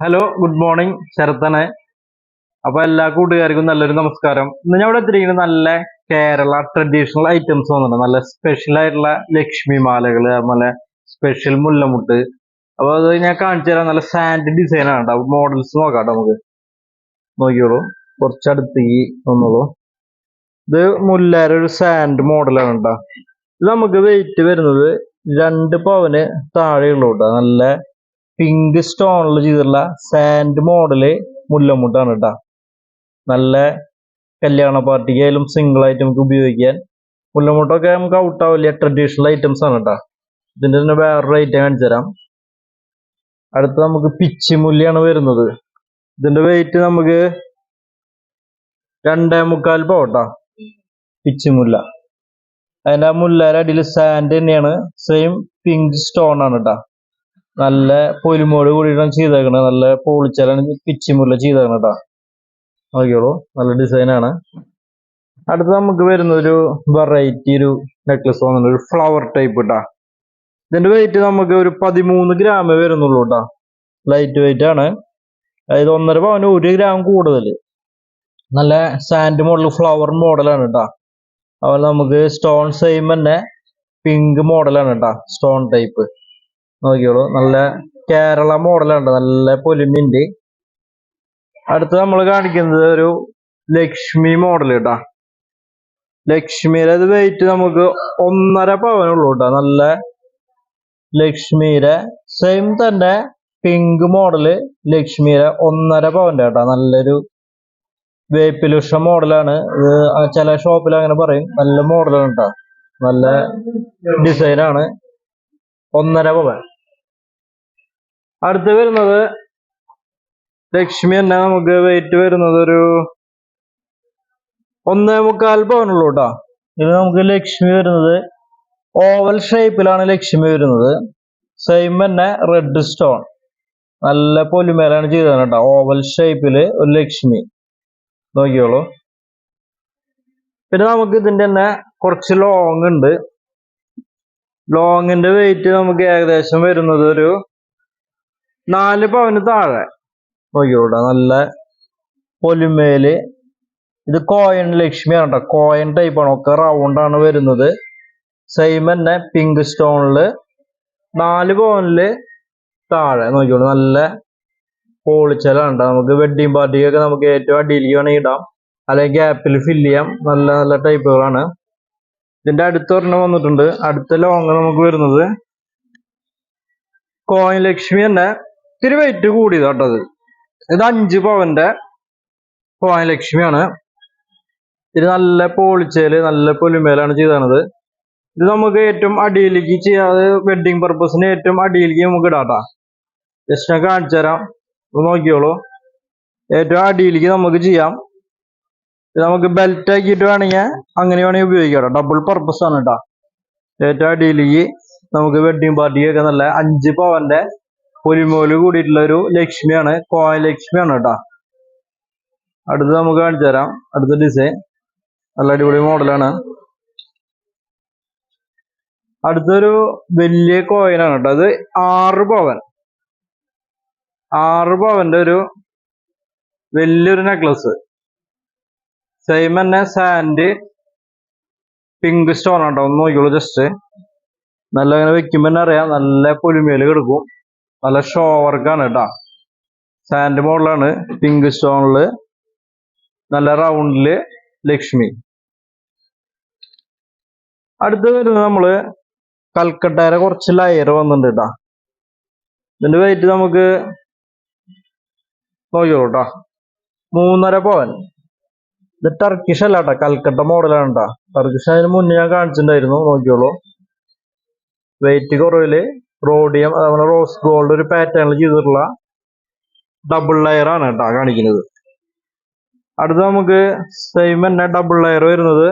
Hello good morning ശരത്തനെ. അപ്പൊ എല്ലാ കൂട്ടുകാർക്കും നല്ലൊരു നമസ്കാരം. ഇന്ന് ഞാൻ ഇവിടെ എത്തിയിരിക്കുന്നത് നല്ല കേരള ട്രഡീഷണൽ ഐറ്റംസ് വന്നിട്ടുണ്ട് നല്ല സ്പെഷ്യൽ ആയിട്ടുള്ള ലക്ഷ്മി മാലകൾ അതുപോലെ സ്പെഷ്യൽ മുല്ലമുട്ട്. അപ്പൊ അത് ഞാൻ കാണിച്ചു തരാം. നല്ല സാൻഡ് ഡിസൈൻ ആണ് കേട്ടോ. മോഡൽസ് നോക്കാം നമുക്ക്. നോക്കിയോളൂ കുറച്ചടുത്തേക്ക് വന്നോളൂ. ഇത് മുല്ലാര ഒരു സാൻഡ് മോഡലാണ് കേട്ടോ. ഇത് നമുക്ക് വെയിറ്റ് വരുന്നത് രണ്ട് പവന് താഴെയുള്ളൂ കേട്ടോ. നല്ല പിങ്ക് സ്റ്റോണിൽ ചെയ്തിട്ടുള്ള സാൻഡ് മോഡൽ മുല്ലമുട്ടാണ് കേട്ടോ നല്ല കല്യാണ പാർട്ടിക്കായാലും സിംഗിൾ ആയിട്ട് നമുക്ക് ഉപയോഗിക്കാൻ മുല്ലമുട്ടൊക്കെ നമുക്ക് ഔട്ട് ആവില്ല ട്രഡീഷണൽ ഐറ്റംസ് ആണ് കേട്ടോ ഇതിന്റെ തന്നെ വേറൊരു ഐറ്റം കാണിച്ചു തരാം. അടുത്ത നമുക്ക് പിച്ചിമുല്ലാണ് വരുന്നത്. ഇതിന്റെ വെയിറ്റ് നമുക്ക് രണ്ടേ മുക്കാൽ പോട്ടാ പിച്ചിമുല്ല അതിന്റെ ആ മുല്ലേരെ അടിയിൽ സാൻഡ് തന്നെയാണ്. സെയിം പിങ്ക് സ്റ്റോൺ ആണ് കേട്ടോ നല്ല പൊലിമോട് കൂടിയിട്ടാണ് ചെയ്തേക്കണത് നല്ല പോളിച്ചാലാണ് പിച്ചിമുല്ല ചെയ്തേക്കണം കേട്ടോ നോക്കിയോളൂ നല്ല ഡിസൈൻ ആണ്. അടുത്ത് നമുക്ക് വരുന്ന ഒരു വെറൈറ്റി ഒരു നെക്ലസ് വന്നിട്ടുണ്ട് ഒരു ഫ്ലവർ ടൈപ്പ് കേട്ടാ ഇതിന്റെ വെയിറ്റ് നമുക്ക് ഒരു പതിമൂന്ന് ഗ്രാമേ വരുന്നുള്ളൂ കേട്ടാ ലൈറ്റ് വെയിറ്റ് ആണ്. അതായത് ഒന്നര പവന് ഒരു ഗ്രാം കൂടുതൽ നല്ല സാൻഡ് മോഡൽ ഫ്ലവർ മോഡലാണ് കേട്ടാ അതുപോലെ നമുക്ക് സ്റ്റോൺ സെയിം തന്നെ പിങ്ക് മോഡലാണ് കേട്ടാ സ്റ്റോൺ ടൈപ്പ് നോക്കിയോളൂ നല്ല കേരള മോഡലുണ്ട് നല്ല പൊലിമിണ്ട് അടുത്ത് നമ്മൾ കാണിക്കുന്നത് ഒരു ലക്ഷ്മി മോഡൽ കേട്ടാ ലക്ഷ്മിയുടെ ഇത് വെയിറ്റ് നമുക്ക് ഒന്നര പവനുള്ളൂ കേട്ടോ നല്ല ലക്ഷ്മിയുടെ സെയിം തന്നെ പിങ്ക് മോഡൽ ലക്ഷ്മിയുടെ ഒന്നര പവന്റെ കേട്ടോ നല്ലൊരു വേപ്പിലുഷ മോഡലാണ് ഇത് ചില ഷോപ്പിൽ അങ്ങനെ പറയും. നല്ല മോഡലാണ് കേട്ടോ നല്ല ഡിസൈനാണ് ഒന്നര പവൻ. അടുത്ത് വരുന്നത് ലക്ഷ്മി തന്നെ നമുക്ക് വെയിറ്റ് വരുന്നത് ഒരു ഒന്നേ മുക്കാൽ പവനുള്ളൂ കേട്ടോ ഇത് നമുക്ക് ലക്ഷ്മി വരുന്നത് ഓവൽ ഷേപ്പിലാണ് ലക്ഷ്മി വരുന്നത്. സെയിം തന്നെ റെഡ് സ്റ്റോൺ നല്ല പൊലിമേലാണ് ചെയ്തത് കേട്ടോ ഓവൽ ഷേപ്പിൽ ഒരു ലക്ഷ്മി. നോക്കിയോളൂ പിന്നെ നമുക്ക് ഇതിന്റെ തന്നെ കുറച്ച് ലോങ് ഉണ്ട്. ലോങ്ങിന്റെ വെയിറ്റ് നമുക്ക് ഏകദേശം വരുന്നത് ഒരു നാല് പവന് താഴെ. നോക്കിയോട്ടോ നല്ല പൊലിമേൽ. ഇത് കോയൻ ലക്ഷ്മിയാണ് കേട്ടോ കോയൻ ടൈപ്പ് ആണ്. ഒക്കെ റൗണ്ട് ആണ് വരുന്നത്. സെയിം തന്നെ പിങ്ക് സ്റ്റോണിൽ നാല് പവനിൽ താഴെ. നോക്കിയോളൂ നല്ല പോളിച്ചലാണ്. നമുക്ക് വെഡിങ് പാർട്ടിക്കൊക്കെ നമുക്ക് ഏറ്റവും അടിയിലേക്ക് വേണമെങ്കിൽ ഇടാം. അല്ലെങ്കിൽ ഗ്യാപ്പിൽ ഫില്ല് ചെയ്യാം. നല്ല നല്ല ടൈപ്പുകളാണ് ഇതിന്റെ അടുത്ത ഒരെണ്ണം വന്നിട്ടുണ്ട്. അടുത്ത ലോങ് നമുക്ക് വരുന്നത് കോയിൻ ലക്ഷ്മി തന്നെ ഇത്തിരി വെയിറ്റ് കൂടിയതാ കേട്ടോ അത്. ഇത് അഞ്ച് പവന്റെ കോയിൻ ലക്ഷ്മിയാണ്. ഇത് നല്ല പോളിച്ചേൽ നല്ല പൊലിമേലാണ് ചെയ്തത്. ഇത് നമുക്ക് ഏറ്റവും അടിയിലേക്ക് ചെയ്യാതെ വെഡിങ് പർപ്പസിന് ഏറ്റവും അടിയിലേക്ക് നമുക്ക് ഇടാട്ടാ ജസ്റ്റ് ഞാൻ കാണിച്ചു തരാം നോക്കിയോളൂ ഏറ്റവും അടിയിലേക്ക് നമുക്ക് ചെയ്യാം. നമുക്ക് ബെൽറ്റ് ആക്കിയിട്ട് വേണമെങ്കിൽ അങ്ങനെ വേണമെങ്കിൽ ഉപയോഗിക്കാം ഡബിൾ പർപ്പസ് ആണ് കേട്ടോ. ഏറ്റവും അടിയിലേക്ക് നമുക്ക് വെഡിങ് പാർട്ടിക്കൊക്കെ നല്ല അഞ്ച് പവന്റെ പൊലിമോൽ കൂടിയിട്ടുള്ള ഒരു ലക്ഷ്മിയാണ് കോയ ലക്ഷ്മിയാണ് കേട്ടോ. അടുത്ത് നമുക്ക് കാണിച്ചു തരാം. അടുത്ത ഡിസൈൻ നല്ല അടിപൊളി മോഡലാണ് അടുത്തൊരു വലിയ കോയിനാണ് കേട്ടോ. അത് ആറ് പവൻ. ആറ് പവന്റെ ഒരു വലിയൊരു നെക്ലസ് സെയിം തന്നെ സാൻഡ് പിങ്ക് സ്റ്റോൺ ആട്ടോ. ഒന്ന് നോക്കിയോളൂ ജസ്റ്റ് നല്ല ഇങ്ങനെ വെക്കുമ്പോ തന്നെ അറിയാം നല്ല പൊലിമേൽ കിടക്കും. നല്ല ഷോ വർക്കാണ് കേട്ടാ സാൻഡ് മോഡലാണ് പിങ്ക് സ്റ്റോണിൽ നല്ല റൗണ്ടിൽ ലക്ഷ്മി. അടുത്ത് വരുന്നത് നമ്മൾ കൽക്കട്ടയുടെ കുറച്ച് ലയർ വന്നിട്ടുണ്ട് കേട്ടാ ഇതിന്റെ വെയിറ്റ് നമുക്ക് നോക്കിയോളൂ കേട്ടാ മൂന്നര പവൻ ഇത് ടർക്കിഷ് അല്ല കേട്ടോ കൽക്കട്ട മോഡലാണ് കേട്ടോ ടർക്കിഷ് അതിന് മുന്നേ ഞാൻ കാണിച്ചിട്ടുണ്ടായിരുന്നു നോക്കിയോളൂ വെയിറ്റ് കുറവിൽ റോഡിയം അതുപോലെ റോസ് ഗോൾഡ് ഒരു പാറ്റേണിൽ ചെയ്തിട്ടുള്ള ഡബിൾ ലെയർ ആണ് കേട്ടോ കാണിക്കുന്നത്. അടുത്ത നമുക്ക് സെയിം തന്നെ ഡബിൾ ലെയർ വരുന്നത്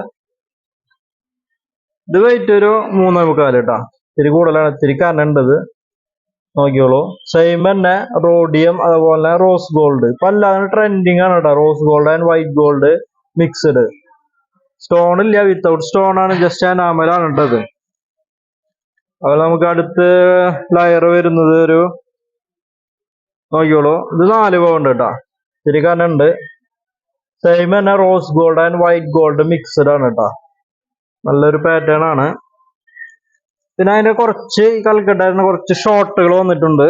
ഇത് വെയിറ്റ് ഒരു മൂന്നേ മുക്കാൽ കേട്ടോ ഇത്തിരി കൂടുതലാണ് ഇത്തിരി കനണ്ടത് നോക്കിയോളൂ സെയിം തന്നെ റോഡിയം അതുപോലെ റോസ് ഗോൾഡ് ഇപ്പൊ എല്ലാവരും ട്രെൻഡിങ് ആണ് കേട്ടോ rose gold and white gold mixed stone ഇല്ല വിത്തൗട്ട് സ്റ്റോൺ ആണ് ജസ്റ്റ് ആൻഡ് ആമലാണ് ഉണ്ടത് അപ്പോൾ നമുക്ക് അടുത്ത് ലയർ വരുന്നത് ഒരു നോക്കിയോളൂ ഇത് നാല് പൗണ്ട് കേട്ടാ. കാരണം ഉണ്ട്. സെയിം തന്നെ rose gold and white gold mixed ആണ് കേട്ടാ. നല്ലൊരു പാറ്റേൺ ആണ്. പിന്നെ അതിന്റെ കുറച്ച് കൽക്കട്ടായിരുന്ന കുറച്ച് ഷോർട്ടുകൾ വന്നിട്ടുണ്ട്.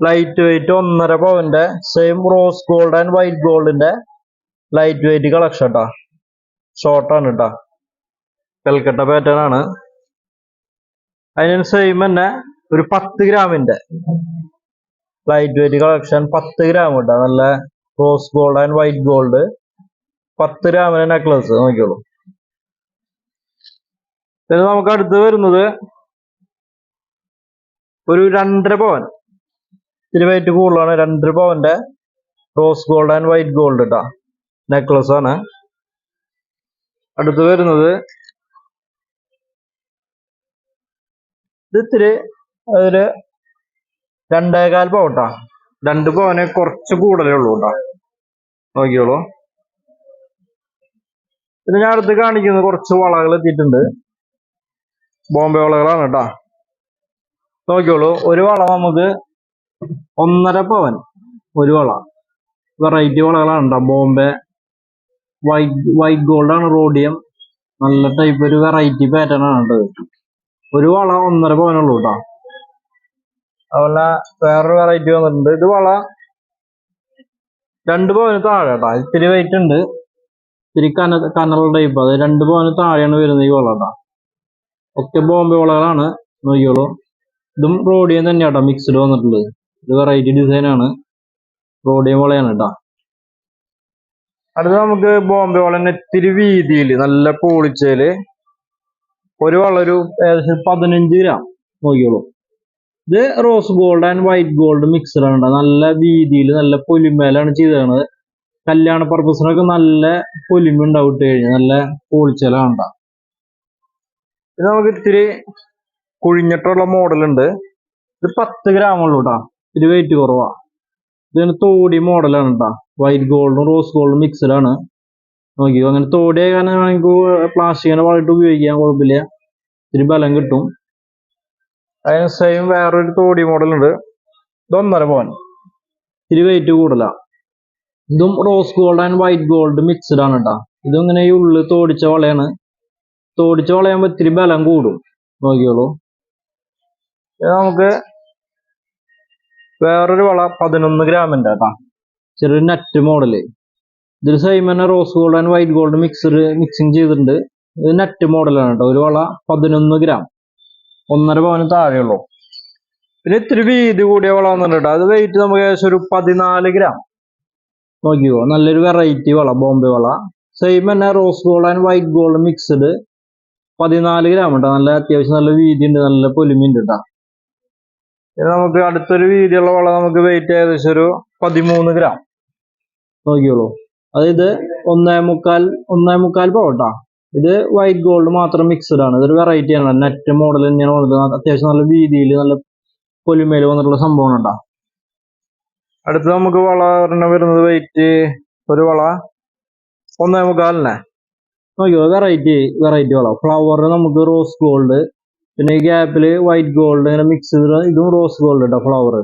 ലൈറ്റ് വെയിറ്റ് ഒന്നര പവന്റെ same rose gold and white ഗോൾഡിന്റെ ലൈറ്റ് വെയിറ്റ് കളക്ഷൻ കേട്ടാ ഷോർട്ടാണ് കേട്ടാ കൽക്കട്ട പാറ്റേൺ ആണ്. അതിന് സെയിം തന്നെ ഒരു പത്ത് ഗ്രാമിന്റെ ലൈറ്റ് വെയിറ്റ് കളക്ഷൻ പത്ത് ഗ്രാം കേട്ടോ നല്ല rose gold and white gold പത്ത് ഗ്രാമിന്റെ നെക്ലസ് നോക്കിയോളൂ പിന്നെ നമുക്ക് അടുത്ത് വരുന്നത് ഒരു രണ്ടര പവൻ. ഇത്തിരി വെയിറ്റ് കൂടുതലാണ്. രണ്ടര പവന്റെ rose gold and white gold കേട്ടോ നെക്ലസ് ആണ്. അടുത്ത് വരുന്നത് ഇത് ഇത്തിരി ഒരു രണ്ടേകാൽ പവട്ടാ രണ്ട് പവന് കുറച്ച് കൂടുതലേ ഉള്ളൂ കേട്ടോ. നോക്കിയോളൂ പിന്നെ ഞാൻ അടുത്ത് കാണിക്കുന്നത് കുറച്ച് വളകൾ എത്തിയിട്ടുണ്ട്. ബോംബെ വളകളാണ് കേട്ടോ. നോക്കിയോളൂ ഒരു വള നമുക്ക് ഒന്നര പവൻ ഒരു വള. വെറൈറ്റി വളകളാണ് കേട്ടോ. ബോംബെ വൈറ്റ് വൈറ്റ് ഗോൾഡ് ആണ് റോഡിയം. നല്ല ടൈപ്പ് ഒരു വെറൈറ്റി പാറ്റേൺ ആണ് കേട്ടോ ഒരു വള ഒന്നര പവനുള്ളൂ കേട്ടോ. അതുപോലെ വേറൊരു വെറൈറ്റി വന്നിട്ടുണ്ട്. ഇത് വള രണ്ട് പവന് താഴെ കേട്ടോ. ഇത്തിരി വെയിറ്റ് ഉണ്ട്. ഇത്തിരി കന കനൽ ടൈപ്പ് അത് രണ്ട് പവന് താഴെയാണ് വരുന്നത് ഈ വള കേട്ടോ. ഒക്കെ ബോംബെ വളകളാണ്. നോക്കിയോളൂ ഇതും റോഡിയം തന്നെയാട്ടോ മിക്സ്ഡ് വന്നിട്ടുള്ളത്. ഇത് വെറൈറ്റി ഡിസൈനാണ് ആണ്. റോഡിയം വളയാണ് കേട്ടോ. അടുത്ത നമുക്ക് ബോംബെ വള തന്നെ ഇത്തിരി നല്ല പൊളിച്ചേൽ. ഒരു വളരു ഏകദേശം പതിനഞ്ച് ഗ്രാം നോക്കിയോളൂ ഇത് rose gold and white gold mixed ആണ് നല്ല വീതിയിൽ നല്ല പൊലിമേലാണ് ചെയ്തത് കല്യാണ പർപ്പസിനൊക്കെ നല്ല പൊലിമ ഉണ്ടാവും ഇട്ട് കഴിഞ്ഞാൽ നല്ല പോളിച്ചലാണ് ട്ടോ. ഇത് നമുക്ക് ഇത്തിരി കുഴിഞ്ഞിട്ടുള്ള മോഡലുണ്ട് ഇത് പത്ത് ഗ്രാം ഉള്ളൂട്ടാ ഇത് വെയിറ്റ് കുറവാ. ഇതിന് തോടി മോഡലാണ് കേട്ടോ വൈറ്റ് ഗോൾഡും റോസ് ഗോൾഡും മിക്സ്ഡ് ആണ്. നോക്കിയോ അങ്ങനെ തോടി കാരണം നമുക്ക് പ്ലാസ്റ്റിക്കിന്റെ വളയിട്ട് ഉപയോഗിക്കാൻ കുഴപ്പമില്ല. ഇത്തിരി ബലം കിട്ടും. അതിന് സെയിം വേറൊരു തോടി മോഡലുണ്ട് ഉണ്ട്. ഇത് ഒന്നര പോൻ ഇത്തിരി വെയിറ്റ് കൂടുതലാ. ഇതും rose gold and white gold mixed ആണ് കേട്ടോ ഇതും ഇങ്ങനെ ഈ ഉള്ളിൽ തോടിച്ച വളയാണ്. തോടിച്ച വളയാകുമ്പോൾ ഇത്തിരി ബലം കൂടും. നോക്കിയോളൂ നമുക്ക് വേറൊരു വള പതിനൊന്ന് ഗ്രാമിന്റെ കേട്ടാ. ചെറിയൊരു നെറ്റ് മോഡൽ ഇതിൽ സെയിം തന്നെ rose gold and white gold mixer mixing ചെയ്തിട്ടുണ്ട്. ഇത് നെറ്റ് മോഡലാണ് കേട്ടോ. ഒരു വള പതിനൊന്ന് ഗ്രാം ഒന്നര പവന് താഴെയുള്ളൂ പിന്നെ ഇത്തിരി വീതി കൂടിയ വള വന്നിട്ടുണ്ട് കേട്ടോ. അത് വെയിറ്റ് നമുക്ക് ഏകദേശം ഒരു പതിനാല് ഗ്രാം നോക്കിയോ നല്ലൊരു വെറൈറ്റി വള ബോംബെ വള. സെയിം തന്നെ rose gold and white gold mixed പതിനാല് ഗ്രാം കേട്ടോ. നല്ല അത്യാവശ്യം നല്ല വീതി ഉണ്ട് നല്ല പൊലിമയുണ്ട് കേട്ടോ. ഇത് നമുക്ക് അടുത്തൊരു വീതിയുള്ള വള നമുക്ക് വെയിറ്റ് ഏകദേശം ഒരു പതിമൂന്ന് ഗ്രാം നോക്കിയോളൂ അതായത് ഒന്നേ മുക്കാൽ ഒന്നേ മുക്കാൽ പോട്ടാ ഇത് വൈറ്റ് ഗോൾഡ് മാത്രം മിക്സ്ഡ് ആണ്. ഇതൊരു വെറൈറ്റി ആണ്. നെറ്റ് മോഡൽ തന്നെയാണ് വന്നത്. അത്യാവശ്യം നല്ല വീതിയിൽ നല്ല പൊലിമയിൽ വന്നിട്ടുള്ള സംഭവമാണ് കേട്ടോ. അടുത്ത് നമുക്ക് വള ഒരെണ്ണം വരുന്നത് വെയിറ്റ് ഒരു വള ഒന്നേ മുക്കാലിനെ. നോക്കിയോ വെറൈറ്റി വെറൈറ്റി വള. ഫ്ലവർ നമുക്ക് റോസ് ഗോൾഡ് പിന്നെ ഈ ഗ്യാപ്പിൽ വൈറ്റ് ഗോൾഡ് ഇങ്ങനെ മിക്സ് ചെയ്തിട്ട് ഇതും റോസ് ഗോൾഡ് കേട്ടോ ഫ്ലവർ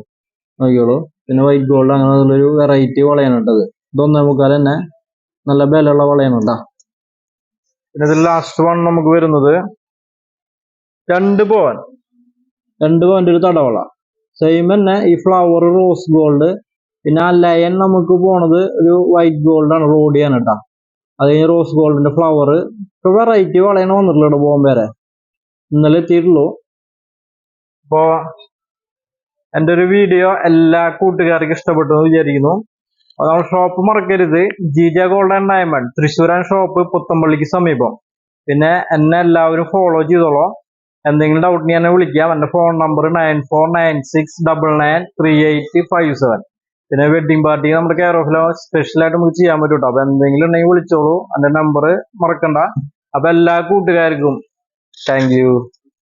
നോക്കിയോളൂ പിന്നെ വൈറ്റ് ഗോൾഡ് അങ്ങനെ ഉള്ളൊരു വെറൈറ്റി വളയാണ് കേട്ടത് ഇതൊന്നേ മുക്കാൽ തന്നെ നല്ല ബലമുള്ള വളയാണ് കേട്ടോ. പിന്നെ ഇതിൽ ലാസ്റ്റ് വൺ നമുക്ക് വരുന്നത് രണ്ട് പവൻ. രണ്ട് പവന്റെ ഒരു തടവള. സെയിം തന്നെ ഈ ഫ്ലവർ റോസ് ഗോൾഡ് പിന്നെ ആ ലയൻ നമുക്ക് പോണത് ഒരു വൈറ്റ് ഗോൾഡ് ആണ് റോഡിയാണ് കേട്ടോ. അത് കഴിഞ്ഞ് റോസ് ഗോൾഡിന്റെ ഫ്ലവർ ഇപ്പൊ വെറൈറ്റി വളയാണ് വന്നിട്ടുള്ളത് ബോംബേരെ ഇന്നലെ എത്തിയിട്ടുള്ളൂ അപ്പോ എന്റെ ഒരു വീഡിയോ എല്ലാ കൂട്ടുകാർക്കും ഇഷ്ടപ്പെട്ടു എന്ന് വിചാരിക്കുന്നു. നമ്മൾ ഷോപ്പ് മറക്കരുത്. ജീജ ഗോൾഡ് ആൻഡ് ഡയമണ്ട് തൃശ്ശൂരാൻ ഷോപ്പ് പുത്തമ്പള്ളിക്ക് സമീപം. പിന്നെ എന്നെ എല്ലാവരും ഫോളോ ചെയ്തോളോ. എന്തെങ്കിലും ഡൗട്ട് ഞാൻ വിളിക്കാം എന്റെ phone number nine four nine six double nine three eight five seven പിന്നെ വെഡിങ് പാർട്ടി നമ്മുടെ കെയർ ഓഫിലോ സ്പെഷ്യൽ ആയിട്ട് നമുക്ക് ചെയ്യാൻ പറ്റൂട്ടോ. അപ്പൊ എന്തെങ്കിലും ഉണ്ടെങ്കിൽ വിളിച്ചോളൂ. എന്റെ നമ്പർ മറക്കണ്ട. അപ്പൊ എല്ലാ കൂട്ടുകാർക്കും Thank you.